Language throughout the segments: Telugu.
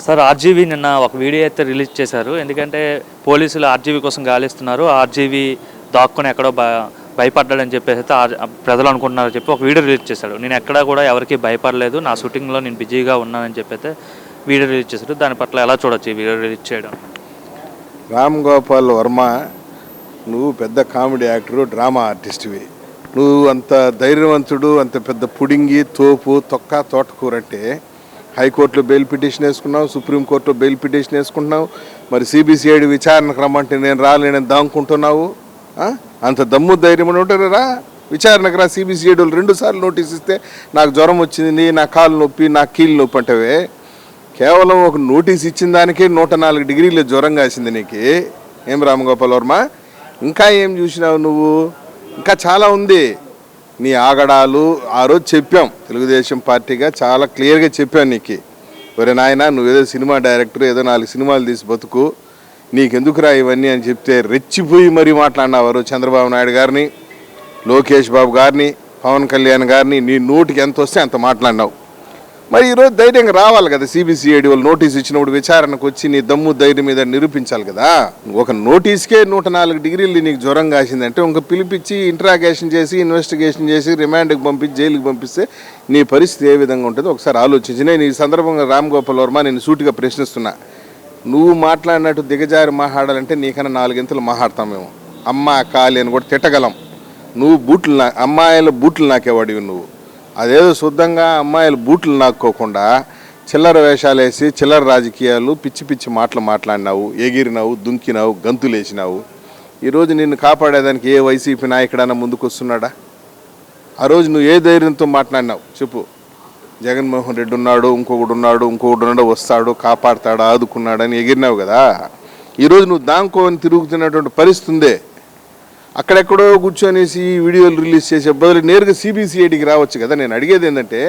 సార్ ఆర్జీవీ నిన్న ఒక వీడియో అయితే రిలీజ్ చేశారు. ఎందుకంటే పోలీసులు ఆర్జీవీ కోసం గాలిస్తున్నారు. ఆర్జీవీ దాక్కుని ఎక్కడో భయపడ్డాడని చెప్పేసి అయితే ప్రజలు అనుకుంటున్నారు చెప్పి ఒక వీడియో రిలీజ్ చేశాడు. నేను ఎక్కడా కూడా ఎవరికి భయపడలేదు. నా షూటింగ్లో నేను బిజీగా ఉన్నానని చెప్పి అయితే వీడియో రిలీజ్ చేశాడు. దాని పట్ల ఎలా చూడొచ్చు ఈ వీడియో రిలీజ్ చేయడం? రామ్ గోపాల్ వర్మ నువ్వు పెద్ద కామెడీ యాక్టరు డ్రామా ఆర్టిస్ట్వి. నువ్వు అంత ధైర్యవంతుడు అంత పెద్ద పుడింగి తోపు తొక్క తోటకూరంటే హైకోర్టులో బెయిల్ పిటిషన్ వేసుకున్నావు సుప్రీంకోర్టులో బెయిల్ పిటిషన్ వేసుకుంటున్నావు మరి సిబిసిఐడి విచారణకు రమ్మంటే నేను రాలేనని దాంకుంటున్నావు అంత దమ్ము ధైర్యం ఉంటారు రా విచారణకు రా సిబిసిఐడి వాళ్ళు రెండు సార్లు నోటీస్ ఇస్తే నాకు జ్వరం వచ్చింది నా కాలు నొప్పి నా కీళ్ళు నొప్పి అంటవే. కేవలం ఒక నోటీస్ ఇచ్చిన దానికే నూట నాలుగు డిగ్రీల జ్వరం కాసింది నీకు. ఏం రామగోపాల్ వర్మ? ఇంకా ఏం చూసినావు నువ్వు? ఇంకా చాలా ఉంది. నీ ఆగడాలు ఆ రోజు చెప్పాం. తెలుగుదేశం పార్టీగా చాలా క్లియర్గా చెప్పాం నీకు. ఒరే నాయన నువ్వేదో సినిమా డైరెక్టర్ ఏదో నాలుగు సినిమాలు తీసి బతుకు. నీకెందుకురా ఇవన్నీ అని చెప్తే రెచ్చిపోయి మరీ మాట్లాడినావారు చంద్రబాబు నాయుడు గారిని లోకేష్ బాబు గారిని పవన్ కళ్యాణ్ గారిని నీ నోటికి ఎంత వస్తే అంత మాట్లాడినావు. మరి ఈరోజు ధైర్యంగా రావాలి కదా సిబిసిఐడి వాళ్ళు నోటీస్ ఇచ్చినప్పుడు విచారణకు వచ్చి నీ దమ్ము ధైర్యం మీద నిరూపించాలి కదా? ఒక నోటీస్కే నూట నాలుగు డిగ్రీలు నీకు జ్వరం కాసిందంటే ఇంక పిలిపించి ఇంట్రాగేషన్ చేసి ఇన్వెస్టిగేషన్ చేసి రిమాండ్కి పంపించి జైలుకి పంపిస్తే నీ పరిస్థితి ఏ విధంగా ఉంటుందో ఒకసారి ఆలోచించి. నేను ఈ సందర్భంగా రామ్ గోపాల్ వర్మ నేను సూటిగా ప్రశ్నిస్తున్నా. నువ్వు మాట్లాడినట్టు దిగజారి మాట్లాడాలంటే నీకన్నా నాలుగింతలు మాట్లాడతాం మేము అమ్మ కాలి అని కూడా తిట్టగలం. నువ్వు బూట్లు నా అమ్మాయిల బూట్లు నాకేవాడివి నువ్వు. అదేదో శుద్ధంగా అమ్మాయిలు బూట్లు నాక్కోకుండా చిల్లర వేషాలు వేసి చిల్లర రాజకీయాలు పిచ్చి పిచ్చి మాటలు మాట్లాడినావు ఎగిరినావు దుంకినావు గంతులేసినావు. ఈరోజు నిన్ను కాపాడేదానికి ఏ వైసీపీ నాయకుడైనా ముందుకొస్తున్నాడా? ఆ రోజు నువ్వు ఏ ధైర్యంతో మాట్లాడినావు? చెప్పు. జగన్మోహన్ రెడ్డి ఉన్నాడు ఇంకొకడు ఉన్నాడు ఇంకొకడు ఉన్నాడు వస్తాడు కాపాడుతాడు ఆదుకున్నాడని ఎగిరినావు కదా. ఈరోజు నువ్వు దాంకోని తిరుగుతున్నటువంటి పరిస్థితి ఉందే అక్కడెక్కడో కూర్చొనేసి వీడియోలు రిలీజ్ చేసే బదులు నేరుగా సిబిసిఐడికి రావచ్చు కదా. నేను అడిగేది ఏంటంటే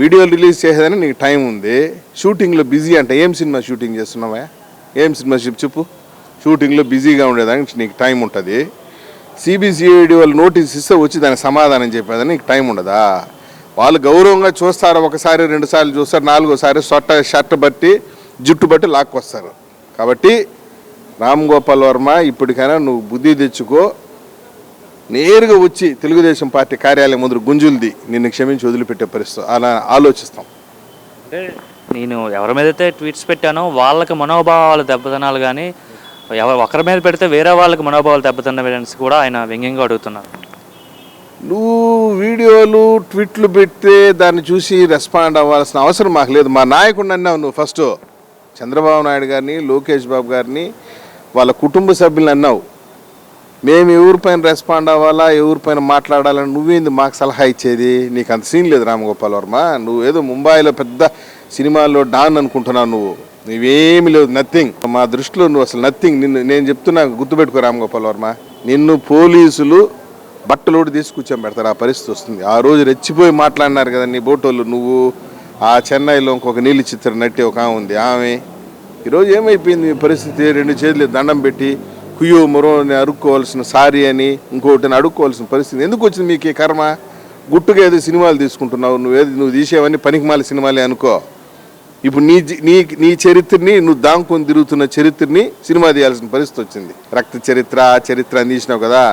వీడియోలు రిలీజ్ చేసేదని నీకు టైం ఉంది. షూటింగ్లో బిజీ అంటే ఏం సినిమా షూటింగ్ చేస్తున్నావా? ఏం సినిమా చెప్పు చెప్పు. షూటింగ్లో బిజీగా ఉండేదానికి నీకు టైం ఉంటుంది. సిబిసిఐడి వాళ్ళు నోటీస్ ఇస్తే వచ్చి దానికి సమాధానం చెప్పేదని నీకు టైం ఉండదా? వాళ్ళు గౌరవంగా చూస్తారు ఒకసారి రెండు సార్లు చూస్తారు నాలుగోసారి సొట్ట షర్ట్ బట్టి జుట్టు బట్టి లాక్కొస్తారు. కాబట్టి రామ్ గోపాల్ వర్మ ఇప్పటికైనా నువ్వు బుద్ధి తెచ్చుకో. నేరుగా వచ్చి తెలుగుదేశం పార్టీ కార్యాలయం ముందు గుంజులది. నిన్ను క్షమించి వదిలిపెట్టే పరిస్థితి. అలా ఆలోచిస్తాం. అంటే నేను ఎవరి మీదైతే ట్వీట్స్ పెట్టానో వాళ్ళకి మనోభావాలు దెబ్బతినాలి కానీ ఎవరు ఒకరి మీద పెడితే వేరే వాళ్ళకి మనోభావాలు దెబ్బతిన్నవేసి కూడా ఆయన వ్యంగ్యంగా అడుగుతున్నారు. నువ్వు వీడియోలు ట్వీట్లు పెడితే దాన్ని చూసి రెస్పాండ్ అవ్వాల్సిన అవసరం మాకు లేదు. మా నాయకుడిని అన్నావు నువ్వు ఫస్ట్ చంద్రబాబు నాయుడు గారిని లోకేష్ బాబు గారిని వాళ్ళ కుటుంబ సభ్యులను అన్నావు. మేము ఎవరిపైన రెస్పాండ్ అవ్వాలా? ఎవరిపైన మాట్లాడాలని నువ్వేంది మాకు సలహా ఇచ్చేది? నీకు అంత సీన్ లేదు రామగోపాల్ వర్మ. నువ్వు ఏదో ముంబైలో పెద్ద సినిమాల్లో డాన్ అనుకుంటున్నావు నువ్వు. నువ్వేమి లేదు నథింగ్ మా దృష్టిలో నువ్వు అసలు నథింగ్ నిన్ను నేను చెప్తున్నా గుర్తుపెట్టుకో రామగోపాల్ వర్మ. నిన్ను పోలీసులు బట్టలోడు తీసుకొచ్చాం పెడతారు. ఆ పరిస్థితి వస్తుంది. ఆ రోజు రెచ్చిపోయి మాట్లాడినారు కదా నీ బోటోళ్ళు నువ్వు. ఆ చెన్నైలో ఇంకొక నీళ్ళు చిత్ర నట్టి ఒక ఆమె ఉంది. ఆమె ఈరోజు ఏమైపోయింది మీ పరిస్థితి? రెండు చేతులు దండం పెట్టి కుయ్యో మొరో అని అడుక్కోవాల్సిన సారీ అని ఇంకోటి అని అడుక్కోవాల్సిన పరిస్థితి. ఎందుకు వచ్చింది మీకు ఈ కర్మ? గుట్టుగా ఏదో సినిమాలు తీసుకుంటున్నావు నువ్వేది నువ్వు తీసేవన్నీ పనికిమాల సినిమాలే అనుకో. ఇప్పుడు నీ నీ నీ చరిత్రని నువ్వు దాంకొని తిరుగుతున్న చరిత్రని సినిమా తీయాల్సిన పరిస్థితి వచ్చింది. రక్త చరిత్ర ఆ చరిత్ర అని తీసినావు కదా.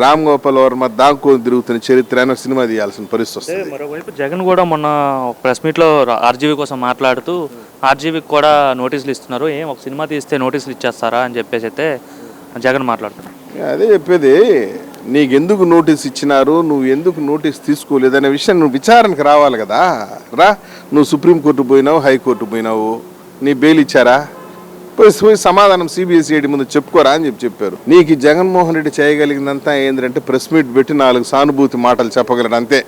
రామ్ గోపాల్ వర్మ దాంకొని తిరుగుతున్న చరిత్ర అని ఒక సినిమా తీయాల్సిన పరిస్థితి వస్తుంది. మరోవైపు జగన్ కూడా మొన్న ప్రెస్ మీట్లో ఆర్జీవీ కోసం మాట్లాడుతూ ఆర్జీవీకి కూడా నోటీసులు ఇస్తున్నారు ఏం ఒక సినిమా తీస్తే నోటీసులు ఇచ్చేస్తారా? అని చెప్పేసి అయితే జగన్ మాట్లాడుతున్నారు. అదే చెప్పేది నీకెందుకు నోటీస్ ఇచ్చినారు? నువ్వు ఎందుకు నోటీస్ తీసుకోలేదనే విషయం నువ్వు విచారణకు రావాలి కదా. రా నువ్వు సుప్రీంకోర్టు పోయినావు హైకోర్టు పోయినావు. నీ బెయిల్ ఇచ్చారా? పోయి పోయి సమాధానం సిబిఎస్ఈడి ముందు చెప్పుకోరా అని చెప్పి చెప్పారు. నీకు జగన్మోహన్ రెడ్డి చేయగలిగిందంతా ఏంటంటే ప్రెస్ మీట్ పెట్టి నాలుగు సానుభూతి మాటలు చెప్పగలడు అంతే.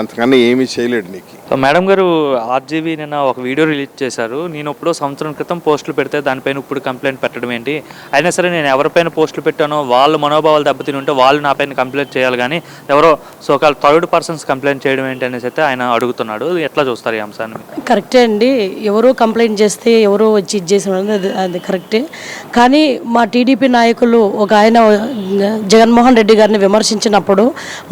అంతకన్నా ఏమీ చేయలేడు నీకు. సో మేడం గారు ఆర్జీవీ నిన్న ఒక వీడియో రిలీజ్ చేశారు. నేను ఇప్పుడు సంవత్సరం క్రితం పోస్టులు పెడితే దానిపైన ఇప్పుడు కంప్లైంట్ పెట్టడం ఏంటి? అయినా సరే నేను ఎవరిపైన పోస్టులు పెట్టానో వాళ్ళు మనోభావాలు దెబ్బతిని ఉంటే వాళ్ళు నా పైన కంప్లైంట్ చేయాలి కానీ ఎవరో సోకాల్ థర్డ్ పర్సన్స్ కంప్లైంట్ చేయడం ఏంటి అనేసి అయితే ఆయన అడుగుతున్నాడు. ఎట్లా చూస్తారు ఈ అంశాన్ని? కరెక్టే అండి. ఎవరో కంప్లైంట్ చేస్తే ఎవరో వచ్చి ఇది చేసిన అది అది కరెక్టే. కానీ మా టీడీపీ నాయకులు ఒక ఆయన జగన్మోహన్ రెడ్డి గారిని విమర్శించినప్పుడు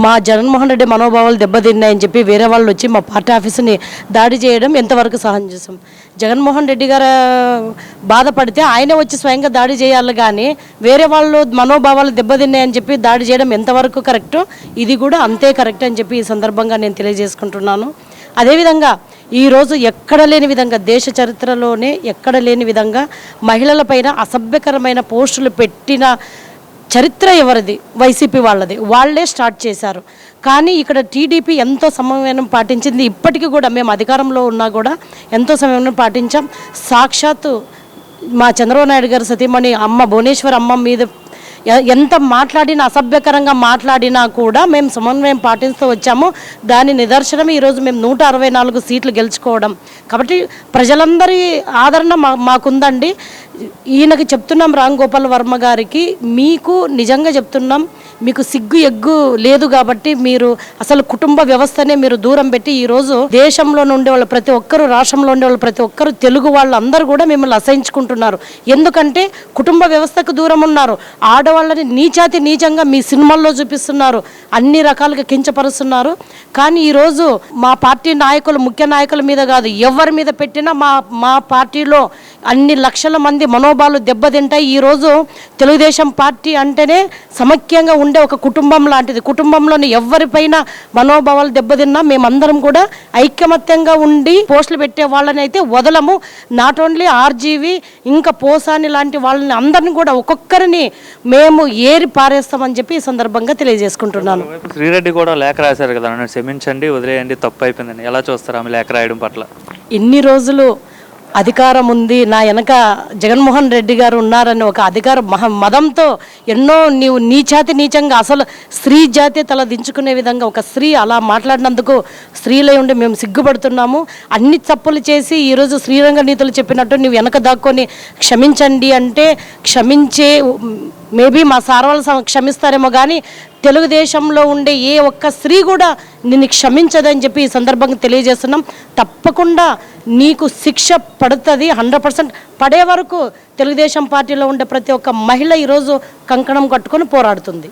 మా జగన్మోహన్ రెడ్డి మనోభావాలు దెబ్బతిన్నాయి ఉన్నాయని చెప్పి వేరే వాళ్ళు వచ్చి మా పార్టీ ఆఫీసుని దాడి చేయడం ఎంతవరకు సహజం జగన్మోహన్ రెడ్డి గారు బాధపడితే ఆయనే వచ్చి స్వయంగా దాడి చేయాలి కానీ వేరే వాళ్ళు మనోభావాలు దెబ్బతిన్నాయని చెప్పి దాడి చేయడం ఎంతవరకు కరెక్ట్ ఇది కూడా అంతే కరెక్ట్ అని చెప్పి ఈ సందర్భంగా నేను తెలియజేసుకుంటున్నాను. అదేవిధంగా ఈరోజు ఎక్కడ లేని విధంగా దేశ చరిత్రలోనే ఎక్కడ లేని విధంగా మహిళలపైన అసభ్యకరమైన పోస్టులు పెట్టిన చరిత్ర ఎవరిది? వైసీపీ వాళ్ళది. వాళ్ళే స్టార్ట్ చేశారు. కానీ ఇక్కడ టీడీపీ ఎంతో సమన్వయం పాటించింది. ఇప్పటికీ కూడా మేము అధికారంలో ఉన్నా కూడా ఎంతో సమన్వయం పాటించాం. సాక్షాత్తు మా చంద్రబాబు నాయుడు గారు సతీమణి అమ్మ భువనేశ్వర్ అమ్మ మీద ఎంత మాట్లాడినా అసభ్యకరంగా మాట్లాడినా కూడా మేము సమన్వయం పాటిస్తూ వచ్చాము. దాని నిదర్శనం ఈరోజు మేము నూట అరవై నాలుగు సీట్లు గెలుచుకోవడం. కాబట్టి ప్రజలందరి ఆదరణ మా మాకుందండి. ఈయనకి చెప్తున్నాం రామ్ గోపాల్ వర్మ గారికి మీకు నిజంగా చెప్తున్నాం మీకు సిగ్గు ఎగ్గు లేదు కాబట్టి మీరు అసలు కుటుంబ వ్యవస్థనే మీరు దూరం పెట్టి ఈరోజు దేశంలో ఉండే వాళ్ళు ప్రతి ఒక్కరు రాష్ట్రంలో ఉండే వాళ్ళు ప్రతి ఒక్కరు తెలుగు వాళ్ళందరూ కూడా మిమ్మల్ని అసహించుకుంటున్నారు. ఎందుకంటే కుటుంబ వ్యవస్థకు దూరం ఉన్నారు. ఆడవాళ్ళని నీచాతి నీచంగా మీ సినిమాల్లో చూపిస్తున్నారు. అన్ని రకాలుగా కించపరుస్తున్నారు. కానీ ఈరోజు మా పార్టీ నాయకులు ముఖ్య నాయకుల మీద కాదు ఎవరి మీద పెట్టినా మా మా పార్టీలో అన్ని లక్షల మంది మనోభావాలు దెబ్బతింటాయి. ఈరోజు తెలుగుదేశం పార్టీ అంటేనే సమైక్యంగా ఉండే ఒక కుటుంబం లాంటిది. కుటుంబంలోని ఎవరిపైన మనోభావాలు దెబ్బతిన్నా మేమందరం కూడా ఐకమత్యంగా ఉండి పోస్టులు పెట్టే వాళ్ళని అయితే వదలము. నాట్ ఓన్లీ ఆర్జీవి ఇంకా పోసాని లాంటి వాళ్ళని అందరిని కూడా ఒక్కొక్కరిని మేము ఏరి పారేస్తామని చెప్పి ఈ సందర్భంగా తెలియజేసుకుంటున్నాను. శ్రీరెడ్డి కూడా లేఖ రాశారు కదా క్షమించండి వదిలేయండి తప్పు అయిపోయిందని. ఎలా చూస్తారు ఆమె లేఖ రాయడం పట్ల? ఇన్ని రోజులు అధికారం ఉంది నా వెనక జగన్మోహన్ రెడ్డి గారు ఉన్నారని ఒక అధికార మహ మదంతో ఎన్నో నీవు నీచాతి నీచంగా అసలు స్త్రీ జాతి తల దించుకునే విధంగా ఒక స్త్రీ అలా మాట్లాడినందుకు స్త్రీలై ఉండి మేము సిగ్గుపడుతున్నాము. అన్ని తప్పులు చేసి ఈరోజు శ్రీరంగ నీతులు చెప్పినట్టు నీవు వెనక దాక్కొని క్షమించండి అంటే క్షమించే మేబీ మా సార్ వాళ్ళు క్షమిస్తారేమో కానీ తెలుగుదేశంలో ఉండే ఏ ఒక్క స్త్రీ కూడా నిన్ను క్షమించదని చెప్పి ఈ సందర్భంగా తెలియజేస్తున్నాం. తప్పకుండా నీకు శిక్ష పడుతుంది హండ్రెడ్ పర్సెంట్ పడే వరకు తెలుగుదేశం పార్టీలో ఉండే ప్రతి ఒక్క మహిళ ఈరోజు కంకణం కట్టుకొని పోరాడుతుంది.